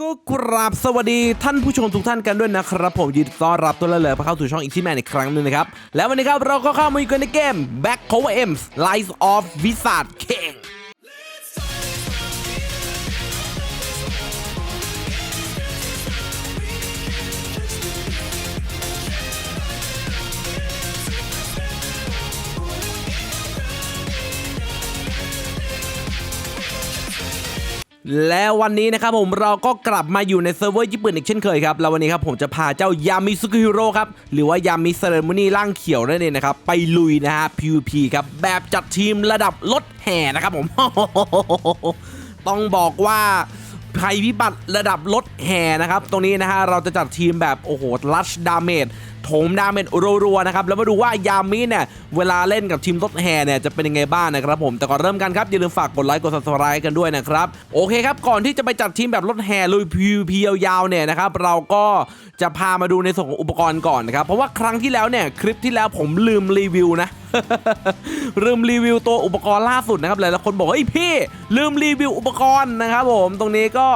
ก็กราบสวัสดีท่านผู้ชมทุกท่านกันด้วยนะครับผมยินดีต้อนรับตัวเลยเข้าสู่ช่องอีกที่แมนอีกครั้งหนึ่งนะครับ แล้ววันนี้ครับเราก็เข้ามาอยู่กันในเกม Back Cover M's Lies of Wizard King และวันนี้นะครับผมเราก็กลับมาอยู่ในเซิร์ฟเวอร์ญี่ปุ่นอีกเช่นเคยครับ แล้ววันนี้ครับผมจะพาเจ้ายามิซุกิฮิโร่ครับ หรือว่ายามิเซเรมอนี่ร่างเขียวนั่นเองนะครับ ไปลุยนะฮะ PVP ครับ แบบจัดทีมระดับรถแห่นะครับผม ต้องบอกว่าภัยพิบัติระดับรถแห่นะครับ ตรงนี้นะฮะเราจะจัดทีมแบบโอ้โหลัชดาเมจ โถมดาเมจรัวๆนะครับแล้วมาดูว่ายามิเนี่ยเวลาเล่นกับทีมรถแห่เนี่ยจะเป็นยังไงบ้างนะครับผมแต่ก่อนเริ่มกันครับอย่าลืมฝากกดไลค์กดซับสไครต์กันด้วยนะครับโอเคครับก่อนที่จะไปจัดทีมแบบรถแห่ลุย PVP ยาวๆเนี่ยนะครับเราก็จะพามาดูในส่วนของอุปกรณ์ก่อนนะครับเพราะว่าครั้งที่แล้วเนี่ยคลิปที่แล้วผมลืมรีวิวนะ ลืมรีวิวตัวอุปกรณ์ล่าสุดนะครับหลายๆคนบอกว่าเฮ้ยพี่ลืมรีวิวอุปกรณ์นะครับผมตรงนี้ก็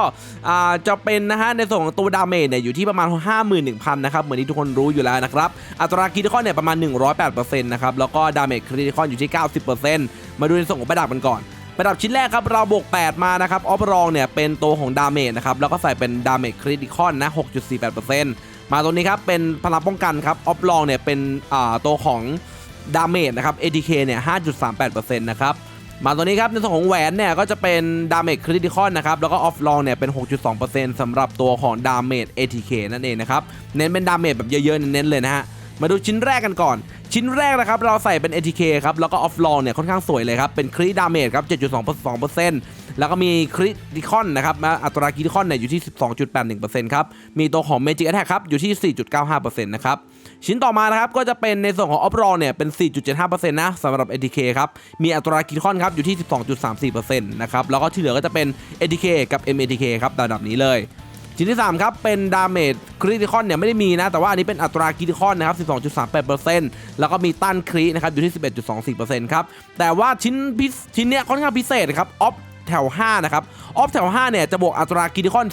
จะเป็นนะฮะในส่วนของตัวดาเมจเนี่ยอยู่ที่ประมาณ 51,000นะครับเหมือนที่ทุกคนรู้อยู่แล้วนะครับอัตราคริติคอนเนี่ยประมาณ 108%นะครับแล้วก็ดาเมจคริติคอนอยู่ที่ 90%มาดูในส่วนของประดับกันก่อนประดับชิ้นแรกครับเราบวก 8 มานะครับออฟรองเนี่ยเป็นตัวของดาเมจนะครับแล้วก็ใส่เป็นดาเมจคริติคอนนะ 6.48%มาตรงนี้ครับเป็นพลังป้องกันครับออฟรองเนี่ยเป็นตัวของ ดาเมจนะครับ ATK เนี่ย 5.38%นะครับ มาตัวนี้ครับ ในส่วนของแหวนเนี่ย ก็จะเป็นดาเมจคริติคอนนะครับ แล้วก็ออฟลองเนี่ย เป็น 6.2%สำหรับตัวของดาเมจ ATK นั่นเองนะครับ เน้นเป็นดาเมจแบบเยอะๆ เน้นๆเลยนะฮะ มาดูชิ้นแรกกันก่อน ชิ้นแรกนะครับ เราใส่เป็น ATK ครับ แล้วก็ออฟลองเนี่ย ค่อนข้างสวยเลยครับ เป็นคริดาเมจครับ 7.2%แล้วก็มีคริติคอนนะครับ อัตราคริติคอนเนี่ยอยู่ที่ 12.81%ครับ มีตัวของ Magic Attack ครับอยู่ที่ 4.95%นะครับ ชิ้นต่อมานะครับก็จะเป็นในส่วนของออฟรอเนี่ยเป็น 4.75%นะสำหรับ ATK ครับ มีอัตราคริติคอนครับอยู่ที่ 12.34%นะครับ แล้วก็ที่เหลือก็จะเป็น ATK กับ MATK ครับระดับนี้เลยชิ้นที่ 3 ครับ เป็นดาเมจคริติคอนเนี่ยไม่ได้มีนะ แต่ว่าอันนี้เป็นอัตราคริติคอนนะครับ 12.38%แล้วก็มีต้านครินะครับ อยู่ที่ 11.24%ครับ แต่ว่าชิ้นพิชิ้นเนี้ยค่อนข้างพิเศษครับออฟ แถว 5 นะครับ ออฟแถว 5 เนี่ยจะบวกอัตราคริติคอน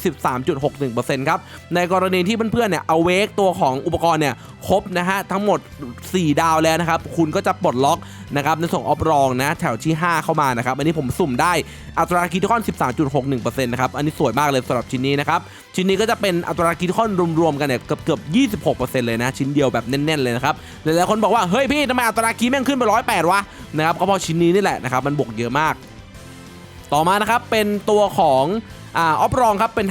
13.61%ครับ ในกรณีที่เพื่อนๆ เนี่ยเอาเวกตัวของอุปกรณ์เนี่ยครบนะฮะ ทั้งหมด 4 ดาวแล้วนะครับ คุณก็จะปลดล็อกนะครับในส่วนออฟรองนะ แถวที่ 5 เข้ามานะครับ อันนี้ผมสุ่มได้อัตราคริติคอน 13.61%นะครับ อันนี้สวยมากเลยสำหรับชิ้นนี้นะครับ ชิ้นนี้ก็จะเป็นอัตราคริติคอนรวมๆ กันเนี่ยเกือบเกือบ26%เลยนะ ชิ้นเดียวแบบแน่นๆ เลยนะครับ หลายๆคนบอกว่า เฮ้ยพี่ทำไมอัตราคริแม่งขึ้นไป108วะนะครับก็เพราะชิ้นนี้นี่แหละนะครับมันบวกเยอะมาก ต่อมานะครับเป็นตัวของอ่าออฟรองครับเป็น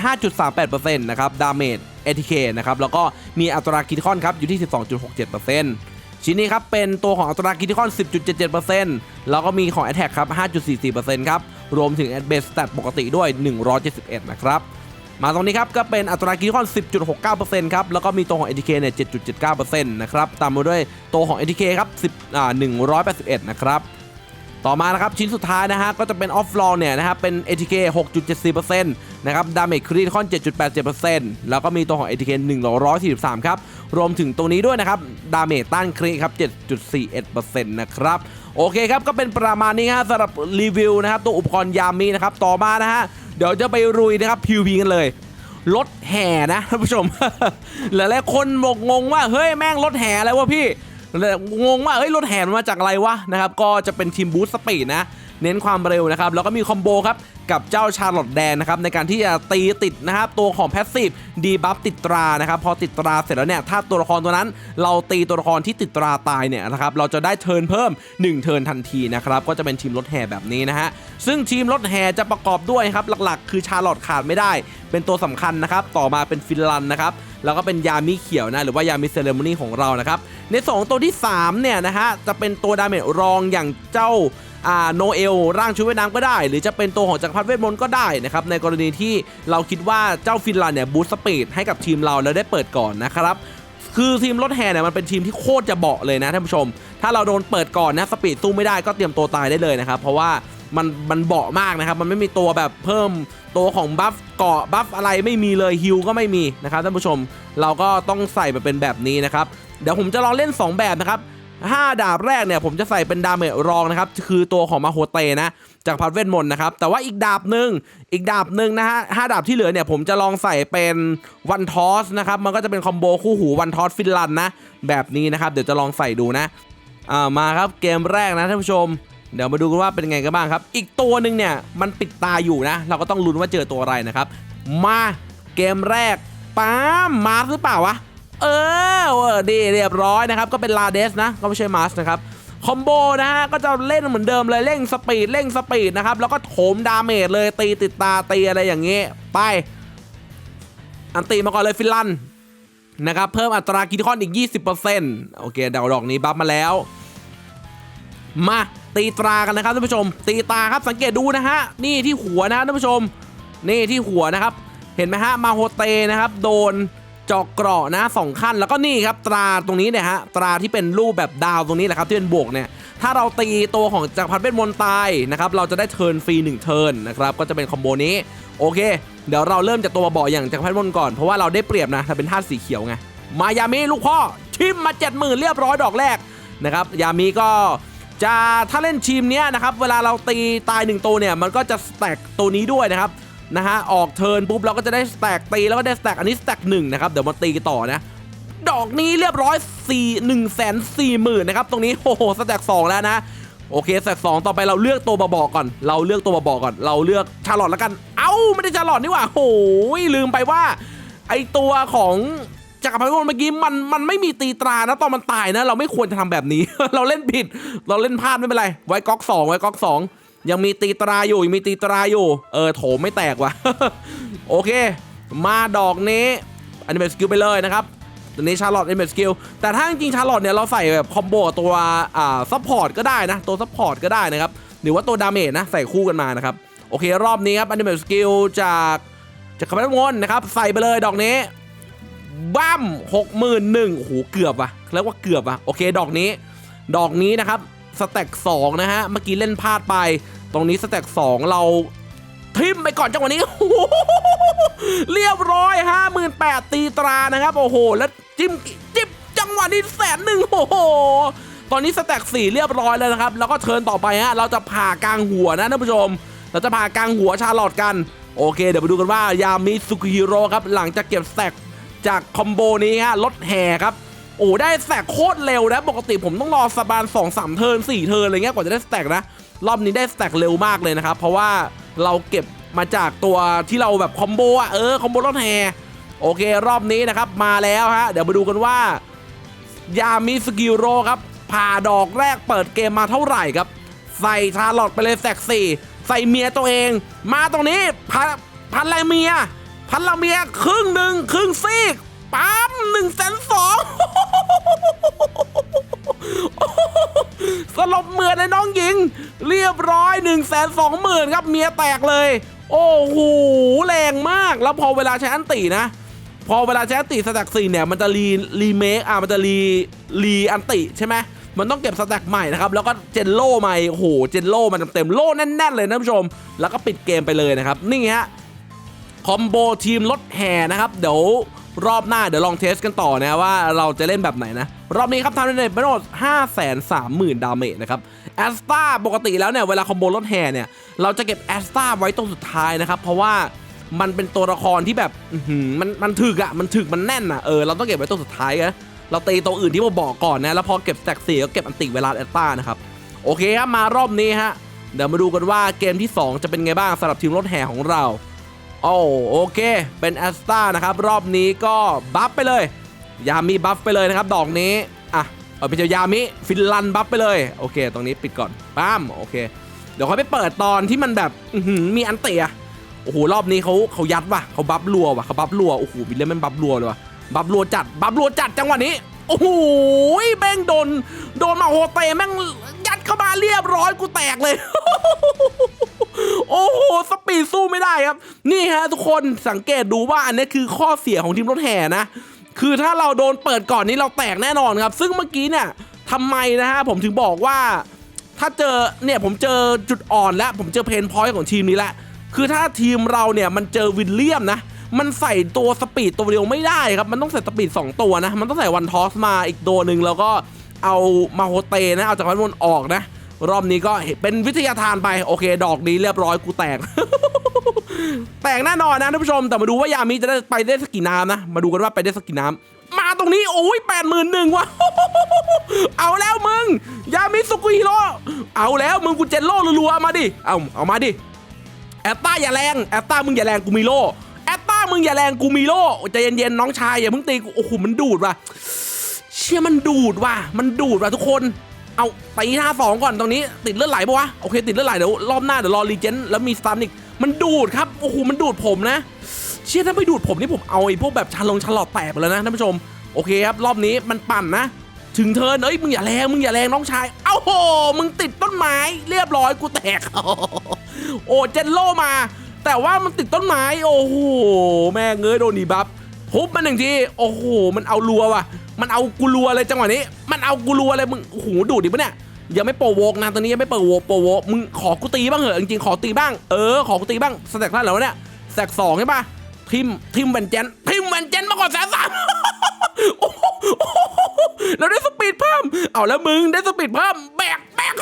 5.38%นะครับดาเมจ ATK นะครับแล้วก็มีอัตราคิติคอนครับอยู่ที่ 12.67%ชิ้นนี้ครับเป็นตัวของอัตราคิติคอน 10.77%แล้วก็มีของ Attack ครับ 5.44%ครับ รวมถึง a d b a s e Stat ปกติด้วย 171 นะครับ มาตรงนี้ครับก็เป็นอัตราคิติคอน 10.69%ครับ แล้วก็มีตัวของ ATK เนี่ย 7.79%นะครับ ตามมาด้วยตัวของ ATK ครับ10อ่า181 นะครับ ต่อมานะครับชิ้นสุดท้ายนะฮะก็จะเป็นออฟลองเนี่ยนะครับเป็น ATK 6.74%นะครับดาเมจคริติคอน 7.87%แล้วก็มีตัวของ ATK 143 ครับ รวมถึงตรงนี้ด้วยนะครับดาเมจต้านคริครับ 7.41%นะครับโอเคครับ ก็เป็นประมาณนี้ฮะสำหรับรีวิวนะครับตัวอุปกรณ์ยามีนะครับต่อมานะฮะเดี๋ยวจะไปรุยนะครับ PVP กันเลยรถแห่นะท่านผู้ชมหลายๆคนบกงงว่าเฮ้ยแม่งรถแห่อะไรวะพี่ งงว่าเฮ้ยรถแห่มันมาจากอะไรวะนะครับก็จะเป็นทีมบูสต์สปีดนะเน้นความเร็วนะครับแล้วก็มีคอมโบครับ กับเจ้าชาร์ลอตแดนนะครับในการที่จะตีติดนะครับตัวของแพสซีฟดีบัฟติดตรานะครับพอติดตราเสร็จแล้วเนี่ยถ้าตัวละครตัวนั้น เราตีตัวละครที่ติดตราตายเนี่ยนะครับเราจะได้เทิร์นเพิ่ม 1 เทิร์นทันทีนะครับก็จะเป็นทีมรถแห่แบบนี้นะฮะซึ่งทีมรถแห่จะประกอบด้วยครับหลักๆ คือชาร์ลอตขาดไม่ได้ เป็นตัวสำคัญนะครับต่อมาเป็นฟินลันนะครับแล้วก็เป็นยามิเขียวนะหรือว่ายามิเซเลมอนี่ของเรานะครับในสองตัวที่3เนี่ยนะฮะจะเป็นตัวดาเมจรองอย่างเจ้าอ่าโนเอลร่างชุดว่ายน้ำก็ได้ หรือจะเป็นตัวของจักรพรรดิเวทมนต์ก็ได้นะครับในกรณีที่เราคิดว่าเจ้าฟินแลนด์เนี่ยบูสต์สปีดให้กับทีมเราแล้วได้เปิดก่อนนะครับคือทีมรถแห่เนี่ยมันเป็นทีมที่โคตรจะเบาะเลยนะท่านผู้ชม ถ้าเราโดนเปิดก่อนนะสปีดสู้ไม่ได้ก็เตรียมตัวตายได้เลยนะครับเพราะว่ามันมันเบาะมากนะครับ มันไม่มีตัวแบบเพิ่มตัวของบัฟเกาะบัฟอะไรไม่มีเลยฮิลก็ไม่มีนะครับท่านผู้ชม เราก็ต้องใส่มาเป็นแบบนี้นะครับ เดี๋ยวผมจะลองเล่น 2 แบบนะครับ 5 ดาบแรกเนี่ยผมจะใส่เป็นดาเมจรองนะครับ คือตัวของมาโฮเตนะ จากพัดเวทมนต์นะครับ แต่ว่าอีกดาบหนึ่งอีกดาบหนึ่งนะฮะห้าดาบที่เหลือเนี่ยผมจะลองใส่เป็นวันทอสนะครับ มันก็จะเป็นคอมโบคู่หูวันทอสฟินลันนะ แบบนี้นะครับ เดี๋ยวจะลองใส่ดูนะอ่ามาครับเกมแรกนะท่านผู้ชม เดี๋ยวมาดูกันว่าเป็นไงกันบ้างครับ อีกตัวหนึ่งเนี่ยมันปิดตาอยู่นะ เราก็ต้องลุ้นว่าเจอตัวอะไรนะครับ มาเกมแรกป้ามมาหรือเปล่าวะเออเออดีเรียบร้อยนะครับ ก็เป็นลาเดสนะ ก็ไม่ใช่มาสนะครับ คอมโบนะฮะก็จะเล่นเหมือนเดิมเลยเร่งสปีดเร่งสปีดนะครับแล้วก็โถมดาเมจเลยตีติดตาตีอะไรอย่างเงี้ไป อันตีมาก่อนเลยฟินลันนะครับเพิ่มอัตราคิดคอนอีก 20%โอเคเดาดอกนี้บัฟมาแล้ว มาตีตรากันนะครับท่านผู้ชม ตีตาครับสังเกตดูนะฮะนี่ที่หัวนะท่านผู้ชม นี่ที่หัวนะครับ เห็นไหมฮะมาโฮเตนะครับ โดน จอกเกราะนะสองขั้นแล้วก็นี่ครับตราตรงนี้เนี่ยฮะตราที่เป็นรูปแบบดาวตรงนี้แหละครับที่เป็นบวกเนี่ยถ้าเราตีตัวของจักรพรรดิเวทมนต์ตายนะครับเราจะได้เทิร์นฟรี1เทิร์นนะครับก็จะเป็นคอมโบนี้โอเค เดี๋ยวเราเริ่มจากตัวบ่ออย่างจักรพรรดิเวทมนต์ก่อนเพราะว่าเราได้เปรียบนะถ้าเป็นธาตุสีเขียวไงมายามิลูกพ่อชิมมา70,000เรียบร้อยดอกแรกนะครับยามิก็จะถ้าเล่นทีมเนี้ยนะครับเวลาเราตีตายหนึ่งตัวเนี่ยมันก็จะแตกตัวนี้ด้วยนะครับ นะฮะออกเทิร์นปุ๊บเราก็จะได้สแต็กตีแล้วก็ได้สแต็กอันนี้สแต็กหนึ่งนะครับเดี๋ยวมาตีต่อนะดอกนี้เรียบร้อย 4 1 4 0 0 0 0นะครับตรงนี้โอ้โหสแต็ก2แล้วนะโอเคสแต็กสองต่อไปเราเลือกตัวบบอกก่อน เราเลือกตัวบบอกก่อน เราเลือกชาลอตแล้วกัน เอ้าไม่ได้ชาลอตนี่หว่าโอ้ยลืมไปว่า ไอตัวของจักรพรรดิเมื่อกี้มันมันไม่มีตีตรานะตอนมันตายนะ เราไม่ควรจะทำแบบนี้ เราเล่นผิด เราเล่นพลาดไม่เป็นไร ไว้ก๊อกสองไว้ก๊อกสอง ยังมีตีตราอยู่ยังมีตีตราอยู่ เออโถไม่แตกว่ะ โอเค มาดอกนี้อันนี้เป็นสกิลไปเลยนะครับตัวนี้ชาร์ลอตเป็นสกิลแต่ถ้าจริงชาร์ลอตเนี่ยเราใส่แบบคอมโบกับตัวอ่าซัพพอร์ตก็ได้นะ ตัวซัพพอร์ตก็ได้นะครับ หรือว่าตัวดาเมจนะ ใส่คู่กันมานะครับ โอเค รอบนี้ครับอันนี้เป็นสกิลจากจากคาร์บอนวนนะครับ ใส่ไปเลยดอกนี้บั้มหกหมื่นหนึ่งโอ้โหเกือบว่ะเรียกว่าเกือบว่ะโอเค ดอกนี้ ดอกนี้นะครับ สแต็กสองนะฮะ เมื่อกี้เล่นพลาดไป ตรงนี้สแต็กสองเราทิมไปก่อนจังหวะนี้ เรียบร้อยห้าหมื่นแปดตีตรานะครับ โอ้โห แล้วจิ้มจิ้มจังหวะนี้แสนหนึ่งโอ้โห ตอนนี้สแต็กสี่เรียบร้อยแล้วนะครับ แล้วก็เทิร์นต่อไปฮะ เราจะผ่ากลางหัวนะท่านผู้ชม เราจะผ่ากลางหัวชาลอตกัน โอเค เดี๋ยวไปดูกันว่ายามิสุกิฮิโร่ครับ หลังจากเก็บสแต็กจากคอมโบนี้ฮะรถแห่ครับ โอ้ได้แตกโคตรเร็วนะ ปกติผมต้องรอสบาน2อสามเทิร์น4เทิร์นอะไรเงี้ยกว่าจะได้แตกนะ รอบนี้ได้แตกเร็วมากเลยนะครับ เพราะว่าเราเก็บมาจากตัวที่เราแบบคอมโบอะเออคอมโบรถแห่โอเครอบนี้นะครับมาแล้วฮะเดี๋ยวมาดูกันว่ายามิสกิโรครับผ่าดอกแรกเปิดเกมมาเท่าไหร่ครับ ใส่ชาร์ลอตไปเลยแสกสี่ใส่เมียตัวเอง มาตรงนี้พันพันอะไรเมีย พันละเมียครึ่งหนึ่งครึ่งซีก ปั๊มหนึ่งแสนสองสลบเหมือนในน้องหญิง เรียบร้อย1นึ่งแสนสองหมื่นครับเมียแตกเลย โอ้โหแรงมากแล้วพอเวลาใช้อันตินะ พอเวลาใช้อันติสแต็กสี่เนี่ยมันจะรีรีเมคอะมันจะรีรีอันติใช่ไหมมันต้องเก็บสแต็กใหม่นะครับแล้วก็เจนโล่ใหม่โอ้โหเจนโล่มันเต็มๆโล่แน่นๆเลยนะท่านผู้ชม แล้วก็ปิดเกมไปเลยนะครับนี่ฮะคอมโบทีมรถแห่นะครับ เดี๋ยว รอบหน้าเดี๋ยวลองเทสกันต่อนะว่าเราจะเล่นแบบไหนนะ รอบนี้ครับทำได้ไปทั้งหมด5 3 0 0 0 0ดาเมจนะครับแอสตาปกติแล้วเนี่ยเวลาคอมโบรถแห่เนี่ยเราจะเก็บแอสตาไว้ตรงสุดท้ายนะครับ เพราะว่ามันเป็นตัวละครที่แบบมันมันถึกอะมันถึกมันแน่นอะเออเราต้องเก็บไว้ตรงสุดท้ายนะเราตีตัวอื่นที่ผมบอกก่อนนะแล้วพอเก็บแตกสี่ก็เก็บอันติเวลาแอสตานะครับโอเคครับมารอบนี้ฮะเดี๋ยวมาดูกันว่าเกมที่สองจะเป็นไงบ้างสำหรับทีมรถแห่ของเรา โอ้โอเค เป็นแอสตานะครับ รอบนี้ก็บัฟไปเลย ยามีบัฟไปเลยนะครับ ดอกนี้ อะเอาไปเจอยามิ ฟินลันบัฟไปเลย โอเค ตรงนี้ปิดก่อนป้ามโอเค เดี๋ยวค่อยไปเปิดตอนที่มันแบบมีอันเตะโอ้โห รอบนี้เขาเขายัดว่ะเขาบัฟรัวว่ะเขาบัฟรัว โอ้โหวิลเล่นมันบัฟรัวเลยว่ะ บัฟรัวจัด บัฟรัวจัดจังหวะนี้ โอ้โหแม่งโดน โดนมาโฮเตแม่งยัดเข้ามาเรียบร้อยกูแตกเลย โอ้โหสปีดสู้ไม่ได้ครับ นี่ฮะทุกคนสังเกตดูว่าอันนี้คือข้อเสียของทีมรถแห่นะ คือถ้าเราโดนเปิดก่อนนี้เราแตกแน่นอนครับ ซึ่งเมื่อกี้เนี่ยทำไมนะฮะผมถึงบอกว่า ถ้าเจอเนี่ยผมเจอจุดอ่อนแล้วผมเจอเพนพอยต์ของทีมนี้แล้วคือถ้าทีมเราเนี่ยมันเจอวิลเลียมนะมันใส่ตัวสปีดตัวเดียวไม่ได้ครับ มันต้องใส่สปีด 2 ตัวนะ มันต้องใส่วันทอสมาอีกตัวหนึ่งแล้วก็เอามาโฮเตนะ เอาจากพันวนออกนะ รอบนี้ก็เป็นวิทยาทานไปโอเค ดอกนี้เรียบร้อยกูแตก แตกแน่นอนนะท่านผู้ชม แต่มาดูว่ายามิจะได้ไปได้สักกี่น้ำนะ มาดูกันว่าไปได้สักกี่น้ำมาตรงนี้โอ้ยแปดหมื่นหนึ่งว่ะเอาแล้วมึง ยามิสุกุฮิโร่เอาแล้วมึงกูเจนโล่รัวๆมาดิเอาเอามาดิแอตตาอย่าแรงแอตตามึงอย่าแรงกูมีโล่แอตตามึงอย่าแรงกูมีโล่ใจเย็นๆน้องชายอย่าเพิ่งตีกูโอ้โหมันดูดว่ะเชี่ยมันดูดว่ะมันดูดว่ะทุกคน เอาตีท่าสองก่อนตรงนี้ติดเลือดไหลปะวะโอเคติดเลือดไหลเดี๋ยวรอบหน้าเดี๋ยวรอรีเจนแล้วมีสตันอีกมันดูดครับโอ้โหมันดูดผมนะ เชี่ยถ้าไม่ดูดผมนี่ผมเอาไอ้พวกแบบชาลงชาลอตแตกไปแล้วนะท่านผู้ชมโอเคครับรอบนี้มันปั่นนะ ถึงเทิร์นเอ้ยมึงอย่าแรงมึงอย่าแรงน้องชาย เอ้าโหมึงติดต้นไม้เรียบร้อยกูแตกโอ้เจนโลมา แต่ว่ามันติดต้นไม้โอ้โหแม่เงยโดนดีบัฟ ทุบมันหนึ่งทีโอ้โหมันเอารัวว่ะ มันเอากูรัวเลยจังหวะนี้ มันเอากูรัวเลยมึงโอ้โหดูดิปะเนี่ยยังไม่โปรโวกนะตอนนี้ยังไม่เปิดโวกโปรโวกมึงขอกูตีบ้างเหอะจริงๆขอตีบ้างเออขอกูตีบ้างสแต็กท่าไหร่แล้วเนี่ยสแต็กสองใช่ปะทิมทิมแวนเจนทิมแวนเจนมาก่อนแสนสามโอ้โหแล้วได้สปีดเพิ่มเอาแล้วมึงได้สปีดเพิ่มแบกแบก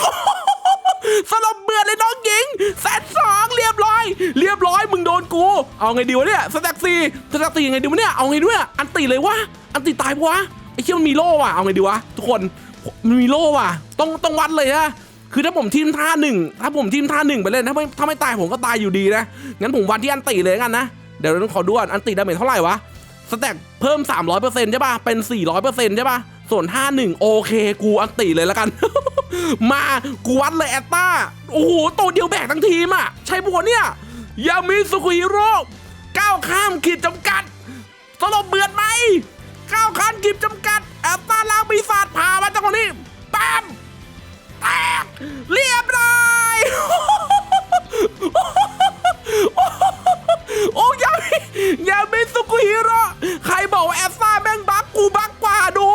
สลบเบื่อเลยน้องหญิงแสนสองเรียบร้อย เรียบร้อยมึงโดนกู เอาไงดีวะเนี่ยสแต็กซีสแต็กซียังไงดีวะเนี่ยเอาไงด้วยอันตีเลยวะอันตีตายปะวะไอ้เชี่ยมันมีโล่ว่ะเอาไงดีวะทุกคนมันมีโล่ว่ะ ต้องต้องวัดเลยนะคือถ้าผมทีมท่าหนึ่งถ้าผมทีมท่าหนึ่งไปเลยถ้าไม่ถ้าไม่ตายผมก็ตายอยู่ดีนะงั้นผมวัดที่อันตีเลยกันนะเดี๋ยวเราต้องขอดูก่อนอันตีดาเมจเท่าไหร่วะสแต็กเพิ่ม 300%ใช่ป่ะเป็น 400%ใช่ป่ะ ส่วน 51 โอเค กูอันตีเลยแล้วกัน มากูวัดเลยแอตตาโอ้โหตัวเดียวแบกทั้งทีมอะ ใช่ปะวเนี่ยยามิสุกุฮิโร่ก้าวข้ามขีดจำกัดสลบเบือดไหมก้าวข้ามขีดจำกัด แอตตาล้างปีศาจผ่ามาจากตรงนี้ปั๊มแตกเรียบร้อยโอ้ยามิยามิสุกุฮิโร่ใครบอกว่าแอสตาแม่งบักกูบักกว่าดู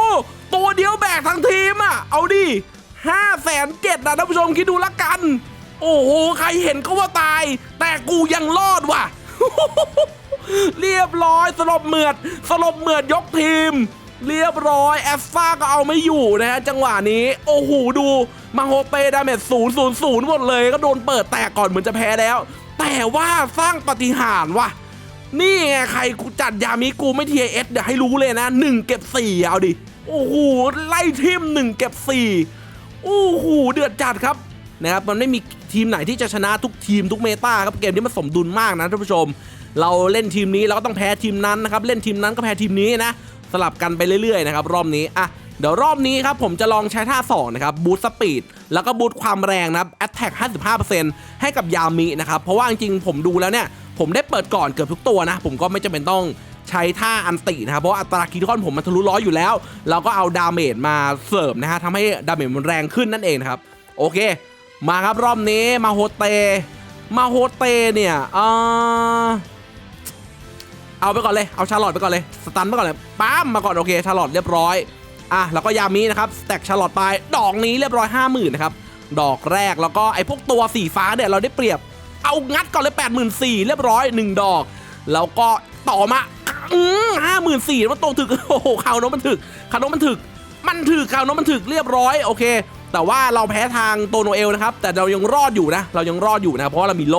เอาดิห้าแสนเจ็ดนะท่านผู้ชมคิดดูละกัน โอ้โห ใครเห็นก็ว่าตาย แต่กูยังรอดว่ะ เรียบร้อยสลบเหมือดสลบเหมือดยกทีม เรียบร้อยแอสฟาก็เอาไม่อยู่นะฮะจังหวะนี้ โอ้โหดูมาโฮเตดาเมจศูนย์ศูนย์ศูนย์หมดเลยก็โดนเปิดแตกก่อนเหมือนจะแพ้แล้ว แต่ว่าสร้างปาฏิหารว่ะนี่ไงใครกูจัดยามิกูไม่ทีเอสเดี๋ยวให้รู้เลยนะหนึ่งเก็บสี่เอาดิ โอ้โหไล่ทีมหนึ่งเก็บสี่โอ้โหเดือดจัดครับนะครับมันไม่มีทีมไหนที่จะชนะทุกทีมทุกเมตาครับเกมนี้มันสมดุลมากนะท่านผู้ชม เราเล่นทีมนี้เราก็ต้องแพ้ทีมนั้นนะครับเล่นทีมนั้นก็แพ้ทีมนี้นะสลับกันไปเรื่อยๆนะครับรอบนี้อะเดี๋ยวรอบนี้ครับผมจะลองใช้ท่า2นะครับบูสต์สปีดแล้วก็บูสต์ความแรงนะครับแอตแทก55%ให้กับยามินะครับเพราะว่าจริงๆผมดูแล้วเนี่ยผมได้เปิดก่อนเกือบทุกตัวนะ ผมก็ไม่จำเป็นต้อง ใช้ท่าอันตินะครับเพราะอัตราคีทอนผมมันทะลุร้อยอยู่แล้ว เราก็เอาดาเมจมาเสริมนะฮะทำให้ดาเมจมันแรงขึ้นนั่นเองครับ โอเค มาครับรอบนี้มาโฮเต มาโฮเตเนี่ยเออเอาไปก่อนเลย เอาชาร์ลอตไปก่อนเลย สตันไปก่อนเลยปั๊มมาก่อนโอเค ชาร์ลอตเรียบร้อย อะ แล้วก็ยามีนะครับ สแต็กชาร์ลอตไป ดอกนี้เรียบร้อย50,000นะครับ ดอกแรก แล้วก็ไอ้พวกตัวสีฟ้าเนี่ยเราได้เปรียบ เอางัดก่อนเลย84,000เรียบร้อย1ดอก แล้วก็ต่อมาห้าหมื่นสี่มันโตถึกโอ้โหข่าวน้มมันถึกข่าวน้มมันถึก มันถึกข่าวน้มมันถึกเรียบร้อยโอเค แต่ว่าเราแพ้ทางโตโนเอลนะครับ แต่เรายังรอดอยู่นะ เรายังรอดอยู่นะเพราะาเรามีโล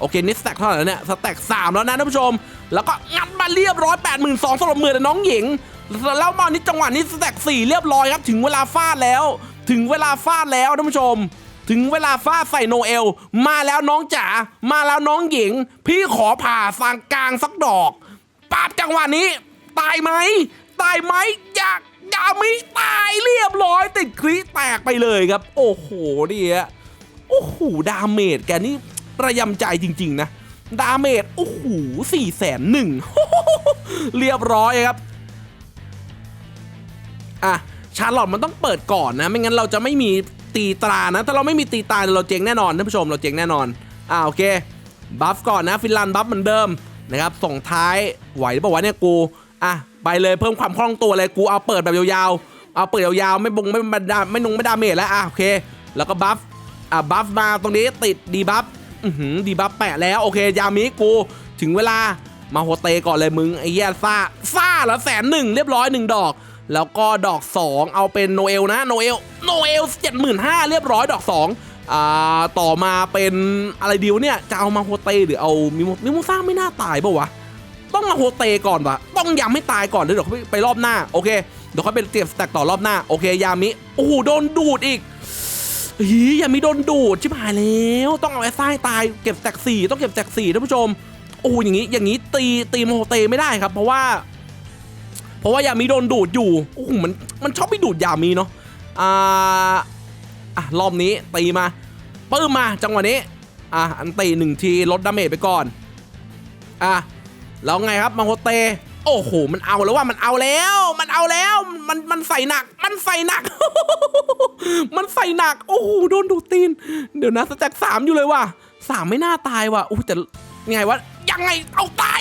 โอเคนี่สแต็กเท่าไหร่เนี่ยสแต็กสามแล้วนะท่านผู้ชม แล้วก็งัดมาเรียบร้อย8 2 0 0 0สำหรับมือน้องหญิง แล้วมานี้จังหวะนี้สแต็กสี่เรียบร้อยครับ ถึงเวลาฟาดแล้ว ถึงเวลาฟาดแล้วท่านผู้ชม ถึงเวลาฟาใส่โนเอล มาแล้วน้องจ๋ามาแล้วน้องหญิง พี่ขอผ่าสางกลางสักดอกปาบจังหวะนี้ ตายไหมตายไหมอยากอยากไม่ตายเรียบร้อยติดคลิแตกไปเลยครับ โอ้โหนี่ฮะโอ้โหดาเมจแกนี่ระยำใจจริง ๆ นะ ดาเมจโอ้โหสี่แสนหนึ่งเรียบร้อยครับอะชาร์ลอตมันต้องเปิดก่อนนะ ไม่งั้นเราจะไม่มี ตีตรานะ ถ้าเราไม่มีตีตราเราเจ๊งแน่นอนท่านผู้ชมเราเจ๊งแน่นอน อ่าโอเค บัฟก่อนนะฟินแลันด์บัฟเหมือนเดิมนะครับ ส่งท้ายไหวหรือเปล่าวะเนี่ยกู อะไปเลยเพิ่มความคล่องตัวเลยกูเอาเปิดแบบยาวๆ เอาเปิดยาวๆ ไม่บงไม่ไม่ดาไม่นุงไม่ดาเมจแล้วอะโอเค แล้วก็บัฟ อะบัฟมาตรงนี้ติดดีบัฟ อือหือดีบัฟแปะแล้วโอเค ยามิกูถึงเวลามาโฮเตก่อนเลยมึงไอ้เหี้ยซ่าซ่าแล้วแสนหนึ่งเรียบร้อยหนึ่งดอก แล้วก็ดอก 2 เอาเป็นโนเอลนะโนเอลโนเอล75,000เรียบร้อยดอก 2อ่าต่อมาเป็นอะไรดีวเนี่ย จะเอามาโฮเตหรือเอามิโมมิโมซ่าไม่น่าตายป่าวะ ต้องมาโฮเตก่อนวะต้องย้ำให้ตายก่อนเดี๋ยวเขาไปไปรอบหน้าโอเคเดี๋ยวเขาไปเตรียมสแต็กต่อรอบหน้าโอเคยามิโอ้โหโดนดูดอีกฮียามิโดนดูดชิบหายแล้วต้องเอาไอ้ไส้ตายเก็บสแต็กสี่ต้องเก็บสแต็กสี่ท่านผู้ชมโอ้อย่างนี้อย่างนี้ตีตีโมโฮเตไม่ได้ครับ เพราะว่า เพราะว่ายามิโดนดูดอยู่โอ้โหมันมันชอบไปดูดยามิเนาะอ่าอะรอบนี้ตีมาปื้มมาจังหวะนี้อะอันตีหนึ่งทีลดดาเมจไปก่อนอะแล้วไงครับมาโฮเตโอ้โห มันเอาแล้วว่ามันเอาแล้ว มันเอาแล้ว มัน มันใส่หนัก มันใส่หนัก มันใส่หนัก โอ้โห โดนดูดตีน เดี๋ยวนะสแต็กสามอยู่เลยว่ะสามไม่น่าตายว่ะโอ้แต่ไงวะ ยังไง เอาตาย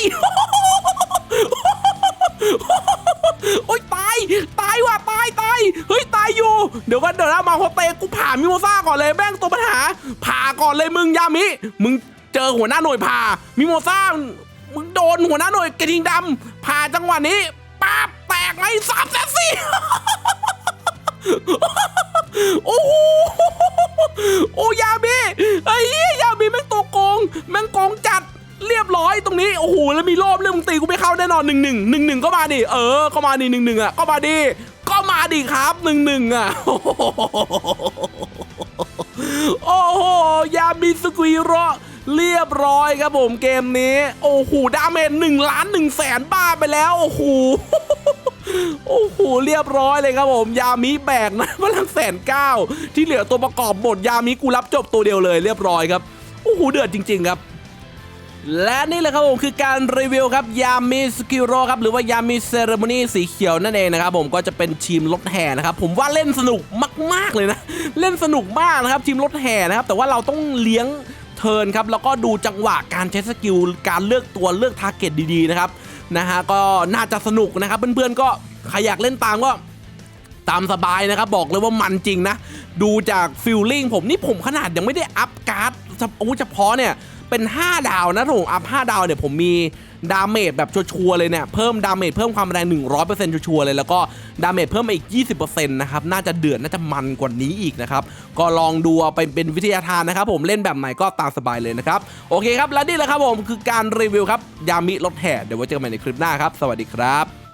โอ๊ยตาย ตายว่ะตายตายเฮ้ยตายอยู่ เดี๋ยวก็เดี๋ยวนะมาโฮเตกูผ่ามิโมซ่าก่อนเลยแม่งตัวปัญหา ผ่าก่อนเลยมึงยามิ มึงเจอหัวหน้าหน่วยผ่ามิโมซ่ามึงโดนหัวหน้าหน่วยกระทิงดำผ่าจังหวะนี้ป๊าบแตกไหมสามแสนสี่โอ้โหโอ้ยามิไอ้ยยามิแม่งตัวโกงแม่งโกงจัด เรียบร้อยตรงนี้โอ้โหแล้วมีรอบเรื่องมึงตีกูไม่เข้าแน่นอนหนึ่งหนึ่งหนึ่งหนึ่งก็มาดิเออก็มาดิหนึ่งหนึ่งอะก็มาดิก็มาดิครับหนึ่งหนึ่งอะโอ้โหยามิสกุยโรเรียบร้อยครับผมเกมนี้ โอ้โหดาเมจหนึ่งล้านหนึ่งแสนบ้าไปแล้วโอ้โหโอ้โหเรียบร้อยเลยครับผมยามิแบกนะพลังแสนเก้าที่เหลือตัวประกอบหมดยามิกูรับจบตัวเดียวเลย เรียบร้อยครับโอ้โหเดือดจริง ๆ ครับ และนี่แหละครับผมคือการรีวิวครับยามิสกิโรครับหรือว่ายามิเซเรโมนีสีเขียวนั่นเองนะครับผมก็จะเป็นทีมรถแห่นะครับผมว่าเล่นสนุกมาก ๆ เลยนะ เล่นสนุกมากนะครับทีมรถแห่นะครับ แต่ว่าเราต้องเลี้ยงเทิร์นครับแล้วก็ดูจังหวะการใช้สกิลการเลือกตัวเลือกทาร์เก็ตดีๆนะครับนะฮะก็น่าจะสนุกนะครับเพื่อนๆก็ใครอยากเล่นตามก็ตามสบายนะครับบอกเลยว่ามันจริงนะ ดูจากฟิลลิ่งผมนี่ผมขนาดยังไม่ได้อัพการ์ดเฉพาะเฉพาะเนี่ย เป็น 5 ดาวนะผมอัพ5ดาวเนี่ยผมมีดาเมจแบบชัวร์เลยเนี่ยเพิ่มดาเมจเพิ่มความแรง 100%ชัวร์เลย แล้วก็ดาเมจเพิ่มมาอีก 20%นะครับน่าจะเดือดน่าจะมันกว่านี้อีกนะครับก็ลองดูไปเป็นวิทยาทานนะครับผมเล่นแบบไหนก็ตามสบายเลยนะครับโอเคครับและนี่แหละครับผมคือการรีวิวครับยามิรถแห่เดี๋ยวไว้เจอกันใหม่ในคลิปหน้าครับสวัสดีครับ